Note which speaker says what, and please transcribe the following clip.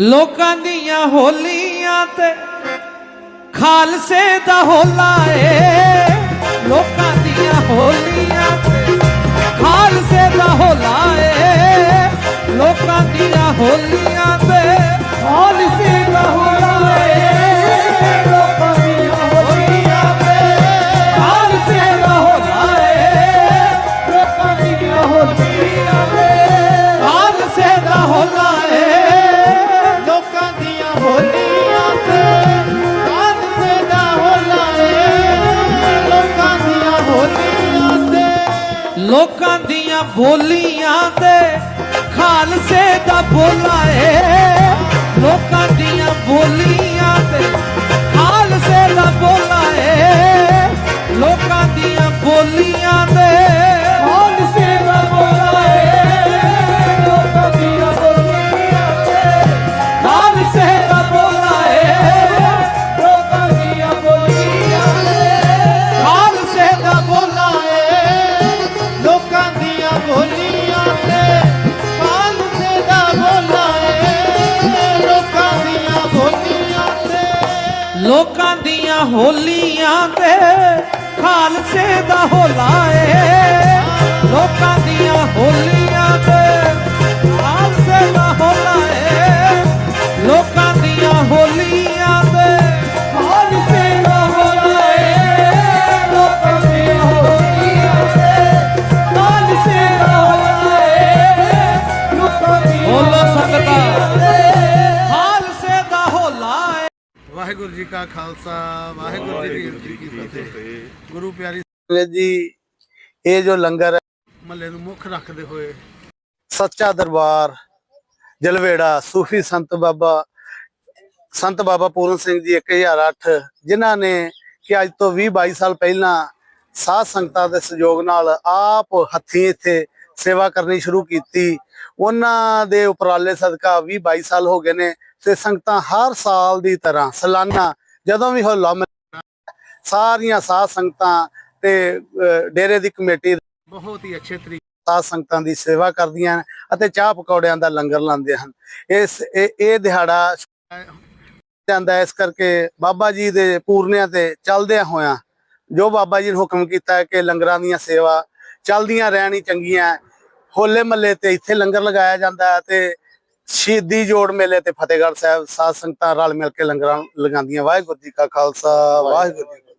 Speaker 1: ਲੋਕਾਂ ਦੀਆਂ ਹੋਲੀਆਂ ਤੇ ਖਾਲਸੇ ਦਾ ਹੋਲਾ ਏ। ਲੋਕਾਂ ਦੀਆਂ ਹੋਲੀਆਂ ਤੇ ਖਾਲਸੇ ਦਾ ਹੋਲਾ ਏ। ਲੋਕਾਂ ਦੀਆਂ ਹੋਲੀਆਂ ਤੇ ਲੋਕਾਂ ਦੀਆਂ ਬੋਲੀਆਂ ਤੇ ਖਾਲਸੇ ਦਾ ਬੋਲਾ ਲੋਕਾਂ ਦੀਆਂ
Speaker 2: ਹੋਲੀਆਂ ਤੇ। ਲੋਕਾਂ ਦੀਆਂ ਹੋਲੀਆਂ ਤੇ
Speaker 1: ਖਾਲਸੇ ਦਾ ਹੋਲਾ ਏ। ਲੋਕਾਂ ਦੀਆਂ ਹੋਲੀਆਂ
Speaker 2: ਵਾਹਿਗੁਰੂ ਜੀ ਕਾ ਖਾਲਸਾ ਵਾਹਿਗੁਰੂ ਜੀ ਕੀ ਫਤਿਹ। ਗੁਰੂ ਪਿਆਰੀ ਸੰਗਤ ਜੀ ਇਹ ਜੋ ਲੰਗਰ ਹੈ ਮਹੱਲੇ ਨੂੰ ਮੁੱਖ ਰੱਖਦੇ ਹੋਏ ਸੱਚਾ ਦਰਬਾਰ ਜਲਵੇੜਾ ਸੂਫੀ ਸੰਤ ਬਾਬਾ ਸੰਤ ਬਾਬਾ ਪੂਰਨ ਸਿੰਘ ਜੀ 1008 ਜਿਨ੍ਹਾਂ ਨੇ ਕਿ ਅੱਜ ਤੋਂ 20 22 ਸਾਲ ਪਹਿਲਾਂ ਸਾਧ ਸੰਗਤਾਂ ਦੇ ਸਹਿਯੋਗ ਨਾਲ ਆਪ ਹੱਥੀਂ ਇੱਥੇ ਸੇਵਾ ਕਰਨੀ ਸ਼ੁਰੂ ਕੀਤੀ। ਉਹਨਾਂ ਦੇ ਉਪਰਾਲੇ ਸਦਕਾ 20 22 ਸਾਲ ਹੋ ਗਏ ਨੇ ਤੇ ਸੰਗਤਾਂ ਹਰ ਸਾਲ ਦੀ ਤਰ੍ਹਾਂ ਸਾਲਾਨਾ ਜਦੋਂ ਵੀ ਹੋਲਾ ਮਨਾਉਂਦਾ, ਸਾਰੀਆਂ ਸਾਧ ਸੰਗਤਾਂ ਤੇ ਡੇਰੇ ਦੀ ਕਮੇਟੀ ਬਹੁਤ ਹੀ ਅੱਛੇ ਤਰੀਕੇ ਸਾਧ ਸੰਗਤਾਂ ਦੀ ਸੇਵਾ ਕਰਦੀਆਂ ਹਨ ਅਤੇ ਚਾਹ ਪਕੌੜਿਆਂ ਦਾ ਲੰਗਰ ਲਾਉਂਦੇ ਹਨ। ਇਸ ਇਹ ਇਹ ਦਿਹਾੜਾ ਜਾਂਦਾ ਇਸ ਕਰਕੇ ਬਾਬਾ ਜੀ ਦੇ ਪੂਰਨਿਆਂ ਤੇ ਚੱਲਦਿਆਂ ਹੋਇਆਂ ਜੋ ਬਾਬਾ ਜੀ ਨੇ ਹੁਕਮ ਕੀਤਾ ਕਿ ਲੰਗਰਾਂ ਦੀਆਂ ਸੇਵਾ ਚੱਲਦੀਆਂ ਰਹਿਣ ਹੀ ਚੰਗੀਆਂ। ਹੋਲੇ ਮੱਲੇ ਤੇ ਇੱਥੇ ਲੰਗਰ ਲਗਾਇਆ ਜਾਂਦਾ ਹੈ ਤੇ ਸ਼ਹੀਦੀ ਜੋੜ ਮੇਲੇ ਤੇ ਫਤਿਹਗੜ੍ਹ ਸਾਹਿਬ ਸਾਧ ਸੰਗਤਾਂ ਰਲ ਮਿਲ ਕੇ ਲੰਗਰਾਂ ਲਗਾਉਂਦੀਆਂ। ਵਾਹਿਗੁਰੂ ਜੀ ਕਾ ਖਾਲਸਾ, ਵਾਹਿਗੁਰੂ ਜੀ